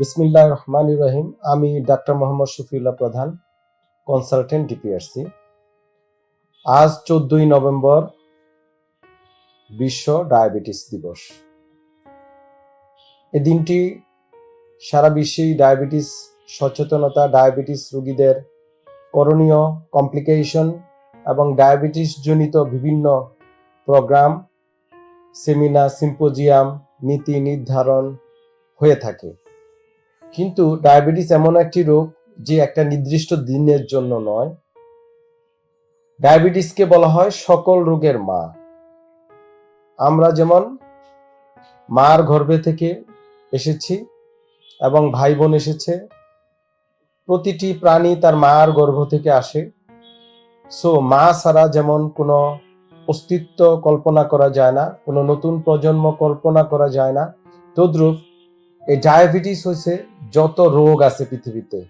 বিসমিল্লাহ রহমান রহিম। আমি ডাক্তার মোহাম্মদ শফিউল্লাহ প্রধান কনসালটেন্ট ডিপিআরসি আজ চোদ্দই নভেম্বর বিশ্ব ডায়াবেটিস দিবস। এ দিনটি সারা বিশ্বেই ডায়াবেটিস, সচেতনতা, ডায়াবেটিস রোগীদের করণীয় কমপ্লিকেশন এবং ডায়াবেটিস জনিত বিভিন্ন প্রোগ্রাম সেমিনার সিম্পোজিয়াম নীতি নির্ধারণ হয়ে থাকে। কিন্তু ডায়াবেটিস এমন একটি রোগ যে একটা নির্দিষ্ট দিনের জন্য নয়। ডায়াবেটিসকে বলা হয় সকল রোগের মা। আমরা যেমন মার গর্ভে থেকে এসেছি এবং ভাই বোন এসেছে, প্রতিটি প্রাণী তার মার গর্ভ থেকে আসে। সো মা ছাড়া যেমন কোনো অস্তিত্ব কল্পনা করা যায় না, কোনো নতুন প্রজন্ম কল্পনা করা যায় না, তদ্রূপ এই ডায়াবেটিস হয়েছে যত রোগ আছে পৃথিবীতে,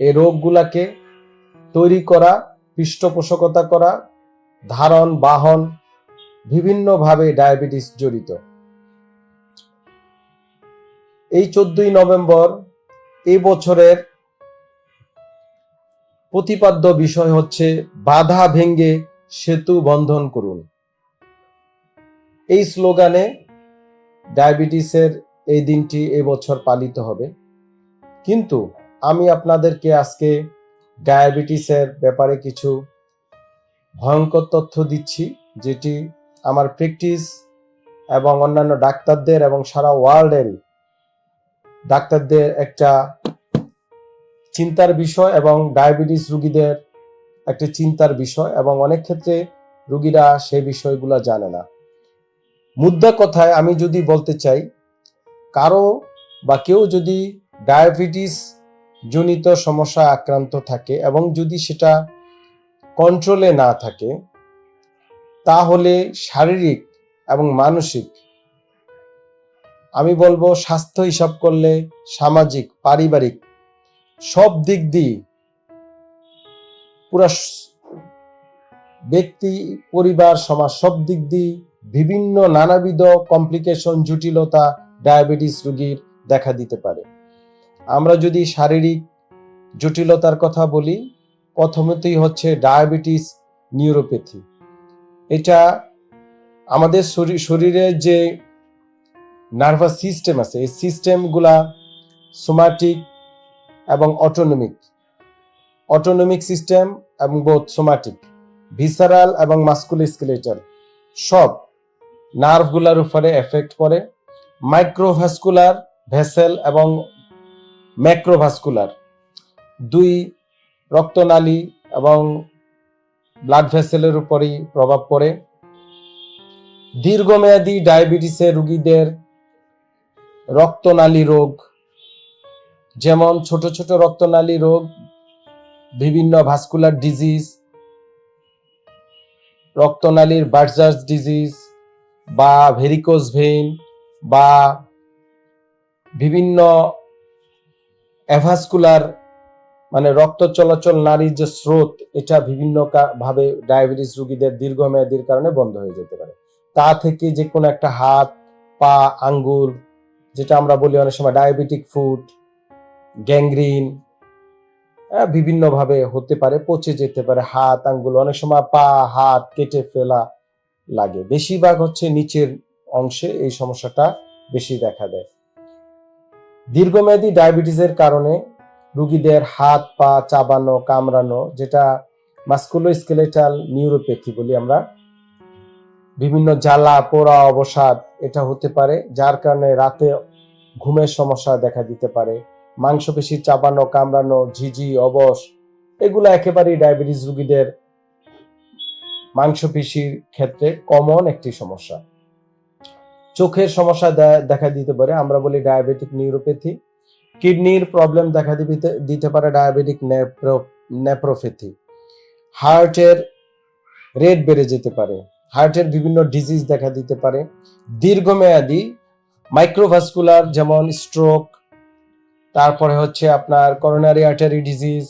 এই রোগগুলাকে তৈরি করা, পৃষ্ঠপোষকতা করা, ধারণ, বাহন বিভিন্নভাবে ডায়াবেটিস জড়িত। এই চোদ্দই নভেম্বর এই বছরের প্রতিপাদ্য বিষয় হচ্ছে বাধা ভেঙ্গে সেতু বন্ধন করুন। এই স্লোগানে ডায়াবেটিসের এই দিনটি এবছর পালিত হবে। কিন্তু আমি আপনাদেরকে আজকে ডায়াবেটিসের ব্যাপারে কিছু ভয়ঙ্কর তথ্য দিচ্ছি, যেটি আমার প্র্যাকটিস এবং অন্যান্য ডাক্তারদের এবং সারা ওয়ার্ল্ডের ডাক্তারদের একটা চিন্তার বিষয় এবং ডায়াবেটিস রুগীদের একটা চিন্তার বিষয় এবং অনেক ক্ষেত্রে রুগীরা সেই বিষয়গুলো জানে না। মুদ্রা কথায় আমি যদি বলতে চাই, কারও বা কেউ যদি ডায়াবেটিস জনিত সমস্যা আক্রান্ত থাকে এবং যদি সেটা কন্ট্রোলে না থাকে, তাহলে শারীরিক এবং মানসিক, আমি বলব স্বাস্থ্য হিসাব করলে সামাজিক, পারিবারিক সব দিক দিয়ে পুরা ব্যক্তি, পরিবার, সমাজ সব দিক দিয়ে বিভিন্ন নানাবিধ কমপ্লিকেশন জটিলতা, ডায়াবেটিস রোগীর দেখা দিতে পারে। আমরা যদি শারীরিক জটিলতার কথা বলি, প্রথমতেই হচ্ছে ডায়াবেটিস নিউরোপ্যাথি। এটা আমাদের শরীরে যে নার্ভাস সিস্টেম আছে, এই সিস্টেমগুলা সোমাটিক এবং অটোনমিক। অটোনমিক সিস্টেম এবং বোধ সোমাটিক ভিসারাল এবং মাস্কুলোস্কেলেটাল, সব নার্ভগুলার উপরে এফেক্ট করে মাইক্রোভাস্কুলার ভেসেল এবং ম্যাক্রোভাস্কুলার দুই রক্তনালী এবং ব্লাড ভেসেলের উপরই প্রভাব পড়ে। দীর্ঘমেয়াদী ডায়াবেটিসের রোগীদের রক্তনালী রোগ, যেমন ছোট ছোট রক্তনালী রোগ, বিভিন্ন ভাস্কুলার ডিজিজ রক্তনালীর বার্জার্স ডিজিজ বা ভেরিকোজ ভেইন বা বিভিন্ন অ্যাভাস্কুলার মানে রক্ত চলাচল, নারীর যে স্রোত, এটা বিভিন্ন ভাবে ডায়াবেটিস রোগীদের দীর্ঘমেয়াদীর কারণে বন্ধ হয়ে যেতে পারে। তা থেকে যে কোনো একটা হাত, পা, আঙ্গুল, যেটা আমরা বলি অনেক সময় ডায়াবেটিক ফুড গ্যাংগ্রিন বিভিন্নভাবে হতে পারে, পচে যেতে পারে, হাত, আঙ্গুল, অনেক সময় পা, হাত কেটে ফেলা লাগে। বেশিরভাগ হচ্ছে নিচের অংশে এই সমস্যাটা বেশি দেখা দেয়। দীর্ঘমেয়াদী ডায়াবেটিসের কারণে রুগীদের হাত, পা চাবানো, কামড়ানো, যেটা মাস্কুলো স্কেলেটাল নিউরোপ্যাথি বলি আমরা, বিভিন্ন জ্বালা, পোড়া, অবসাদ, এটা হতে পারে, যার কারণে রাতে ঘুমের সমস্যা দেখা দিতে পারে, মাংসপেশি চাবানো, কামড়ানো, ঝিঝি, অবশ, এগুলো একেবারেই ডায়াবেটিস রুগীদের মাংসপেশির ক্ষেত্রে কমন একটি সমস্যা। চোখের সমস্যা দেখা দিতে পারে, আমরা বলি ডায়াবেটিক নিউরোপ্যাথি কিডনির প্রবলেম দেখা দিতে দিতে পারে ডায়াবেটিক নেপ্রোপ্যাথি হার্টের রেট বেড়ে যেতে পারে, হার্টের বিভিন্ন ডিজিজ দেখা দিতে পারে। দীর্ঘমেয়াদী মাইক্রোভাস্কুলার যেমন স্ট্রোক তারপরে হচ্ছে আপনার করোনারি আর্টারি ডিজিজ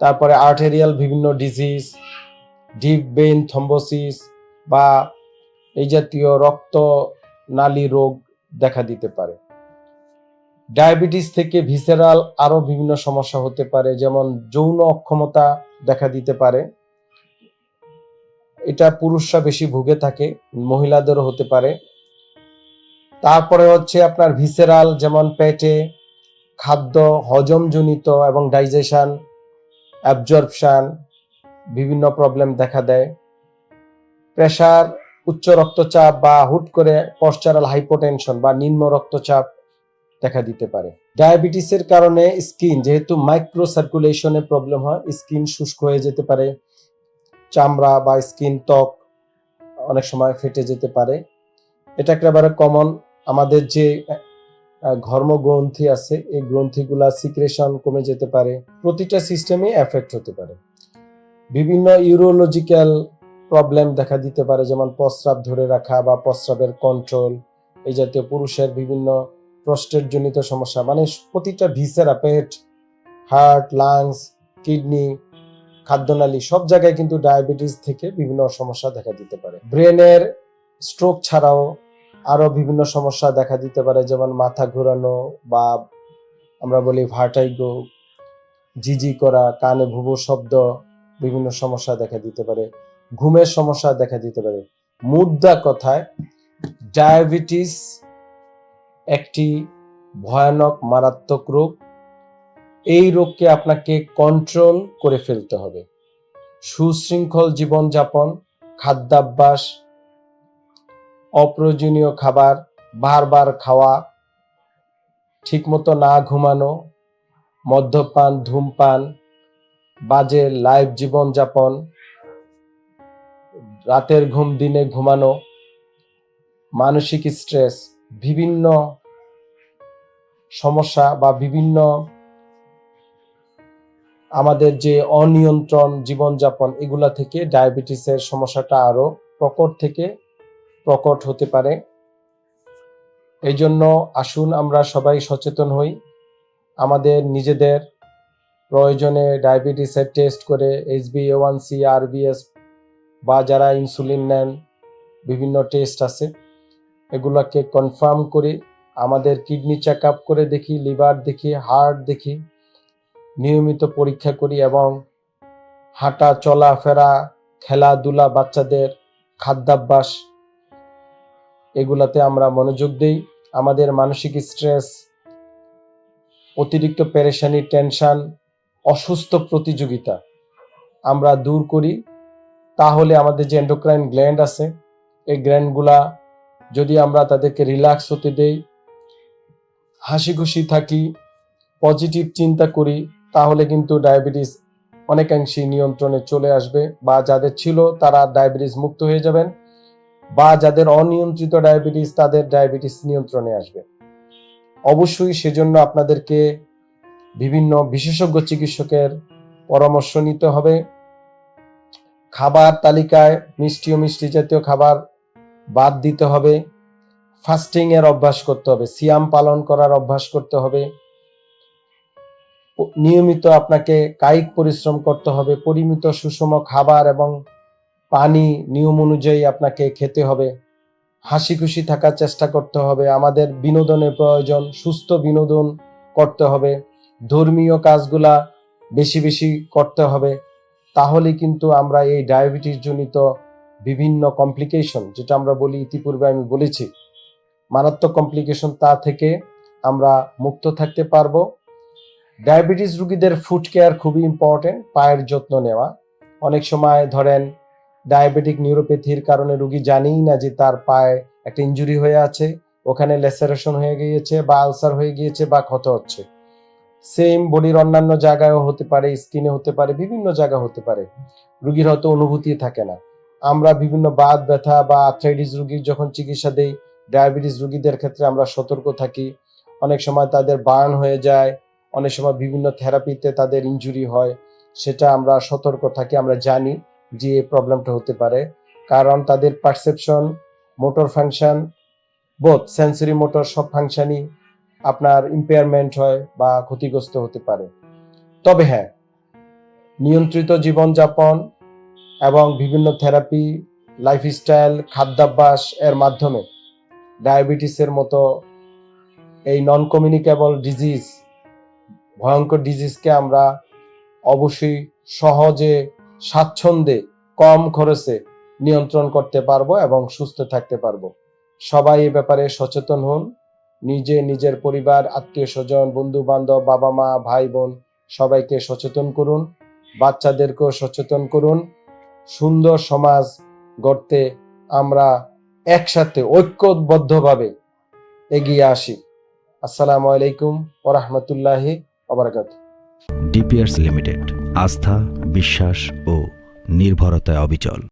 তারপরে আর্টেরিয়াল বিভিন্ন ডিজিজ ডিপ বেইন থম্বোসিস বা এই জাতীয় রক্ত নালী রোগ দেখা দিতে পারে। ডায়াবেটিস থেকে ভিসেরাল আরও বিভিন্ন সমস্যা হতে পারে, যেমন যৌন অক্ষমতা দেখা দিতে পারে। এটা পুরুষরা বেশি ভুগে থাকে, মহিলাদেরও হতে পারে। তারপরে হচ্ছে আপনার ভিসেরাল, যেমন পেটে খাদ্য হজমজনিত এবং ডাইজেশন, অ্যাবজর্পশন, বিভিন্ন প্রবলেম দেখা দেয়। প্রেশার উচ্চ রক্তচাপ বা হুট করে পশ্চারাল হাইপোটেনশন বা নিম্ন রক্তচাপ দেখা দিতে পারে। ডায়াবেটিসের কারণে স্কিন যেহেতু মাইক্রো সার্কুলেশনে প্রবলেম হয় স্কিন শুষ্ক হয়ে যেতে পারে চামড়া বা স্কিন ত্বক অনেক সময় ফেটে যেতে পারে। এটা একেবারে কমন আমাদের যে আহ, ঘর্ম গ্রন্থি আছে এই গ্রন্থিগুলা সিক্রেশন কমে যেতে পারে। প্রতিটা সিস্টেমে এফেক্ট হতে পারে। বিভিন্ন ইউরোলজিক্যাল প্রবলেম দেখা দিতে পারে, যেমন প্রস্রাব ধরে রাখা বা প্রস্রাবের কন্ট্রোল এই জাতীয় পুরুষের বিভিন্ন প্রস্টেট জনিত সমস্যা মানে প্রতিটা ভিসেরা, পেট হার্ট লাংস কিডনি খাদ্যনালী, সব জায়গায় কিন্তু ডায়াবেটিস থেকে বিভিন্ন সমস্যা দেখা দিতে পারে। ব্রেনের স্ট্রোক ছাড়াও আরও বিভিন্ন সমস্যা দেখা দিতে পারে, যেমন মাথা ঘোরানো বা আমরা বলি ভার্টাইগো জিজি করা, কানে ভুবো শব্দ, বিভিন্ন সমস্যা দেখা দিতে পারে। ঘুমের সমস্যা দেখা দিতে পারে। মুদ্রা কথায়, ডায়াবেটিস একটি ভয়ানক, মারাত্মক রোগ। এই রোগকে আপনাকে কন্ট্রোল করে ফেলতে হবে। সুশৃঙ্খল জীবনযাপন, খাদ্যাভ্যাস, অপ্রয়োজনীয় খাবার, বারবার খাওয়া, ঠিকমতো না ঘুমানো, মদ্যপান, ধূমপান, বাজে লাইভ জীবনযাপন রাতের ঘুম, দিনে ঘুমানো, মানসিক স্ট্রেস বিভিন্ন সমস্যা বা বিভিন্ন আমাদের যে অনিয়ন্ত্রণ, জীবনযাপন, এগুলা থেকে ডায়াবেটিসের সমস্যাটা আরও প্রকট থেকে প্রকট হতে পারে। এই জন্য আসুন আমরা সবাই সচেতন হই। আমাদের নিজেদের প্রয়োজনে ডায়াবেটিসের টেস্ট করে এইচবি ওয়ান সি আরবিএস বা যারা ইনসুলিন নেন, বিভিন্ন টেস্ট আছে, এগুলোকে কনফার্ম করি আমাদের কিডনি চেক আপ করে দেখি লিভার দেখি হার্ট দেখি, নিয়মিত পরীক্ষা করি এবং হাঁটা চলাফেরা খেলাধুলা বাচ্চাদের খাদ্যাভ্যাস, এগুলাতে আমরা মনোযোগ দিই। আমাদের মানসিক স্ট্রেস অতিরিক্ত পেরেশানি টেনশান অসুস্থ প্রতিযোগিতা আমরা দূর করি। তাহলে আমাদের যে এন্ডোক্রাইন গ্ল্যান্ড আছে, এই গ্ল্যান্ডগুলা যদি আমরা তাদেরকে রিল্যাক্স হতে দেই হাসি খুশি থাকি পজিটিভ চিন্তা করি, তাহলে কিন্তু ডায়াবেটিস অনেকাংশেই নিয়ন্ত্রণে চলে আসবে বা যাদের ছিল তারা ডায়াবেটিস মুক্ত হয়ে যাবেন বা যাদের অনিয়ন্ত্রিত ডায়াবেটিস তাদের ডায়াবেটিস নিয়ন্ত্রণে আসবে। অবশ্যই সেজন্য আপনাদেরকে বিভিন্ন বিশেষজ্ঞ চিকিৎসকের পরামর্শ নিতে হবে। খাবার তালিকায় মিষ্টি ও মিষ্টি জাতীয় খাবার বাদ দিতে হবে। ফাস্টিং এর অভ্যাস করতে হবে, সিয়াম পালন করার অভ্যাস করতে হবে। নিয়মিত আপনাকে কায়িক পরিশ্রম করতে হবে, পরিমিত সুষম খাবার এবং পানি নিয়ম অনুযায়ী আপনাকে খেতে হবে। হাসি খুশি থাকার চেষ্টা করতে হবে, আমাদের বিনোদনের প্রয়োজন, সুস্থ বিনোদন করতে হবে। ধর্মীয় কাজগুলা বেশি বেশি করতে হবে। তাহলে কিন্তু আমরা এই ডায়াবেটিস জনিত বিভিন্ন কমপ্লিকেশন যেটা আমরা বলি ইতিপূর্বে আমি বলেছি, মারাত্মক কমপ্লিকেশন তা থেকে আমরা মুক্ত থাকতে পারব। ডায়াবেটিস রুগীদের ফুড কেয়ার খুবই ইম্পর্টেন্ট পায়ের যত্ন নেওয়া। অনেক সময় ধরেন ডায়াবেটিক নিউরোপ্যাথির কারণে রুগী জানেই না যে তার পায়ে একটা ইনজুরি হয়ে আছে, ওখানে লেসারেশন হয়ে গিয়েছে বা আলসার হয়ে গিয়েছে বা ক্ষত হচ্ছে। সেম বডির অন্যান্য জায়গায়ও হতে পারে স্কিনে হতে পারে, বিভিন্ন জায়গা হতে পারে। রুগীর হয়তো অনুভূতি থাকে না। আমরা বিভিন্ন বাত ব্যথা বা আর্থ্রাইটিস রোগীর যখন চিকিৎসা দেই ডায়াবেটিস রোগীদের ক্ষেত্রে আমরা সতর্ক থাকি। অনেক সময় তাদের বার্ন হয়ে যায়, অনেক সময় বিভিন্ন থেরাপিতে তাদের ইনজুরি হয়, সেটা আমরা সতর্ক থাকি, আমরা জানি যে এই প্রবলেমটা হতে পারে। কারণ তাদের পারসেপশন মোটর ফাংশন বোধ সেন্সরি মোটর সব ফাংশনই আপনার ইম্পেয়ারমেন্ট হয় বা ক্ষতিগ্রস্ত হতে পারে। তবে হ্যাঁ নিয়ন্ত্রিত জীবনযাপন এবং বিভিন্ন থেরাপি লাইফস্টাইল খাদ্যাভ্যাস এর মাধ্যমে ডায়াবেটিসের মতো এই নন কমিউনিকেবল ডিজিজ ভয়ঙ্কর ডিজিজকে আমরা অবশ্যই সহজে, স্বাচ্ছন্দ্যে, কম খরচে নিয়ন্ত্রণ করতে পারব এবং সুস্থ থাকতে পারব। সবাই এ ব্যাপারে সচেতন হন। নিজে, নিজের পরিবার, আত্মীয় স্বজন বন্ধু বান্ধব বাবা মা ভাই বোন সবাইকে সচেতন করুন, বাচ্চাদেরকেও সচেতন করুন। সুন্দর সমাজ গড়তে আমরা একসাথে ঐক্যবদ্ধভাবে এগিয়ে আসি। আসসালামু আলাইকুম ওরহমতুল্লাহি ওবরাকাত ডিপিয়ার্স লিমিটেড, আস্থা, বিশ্বাস ও নির্ভরতায় অবিচল।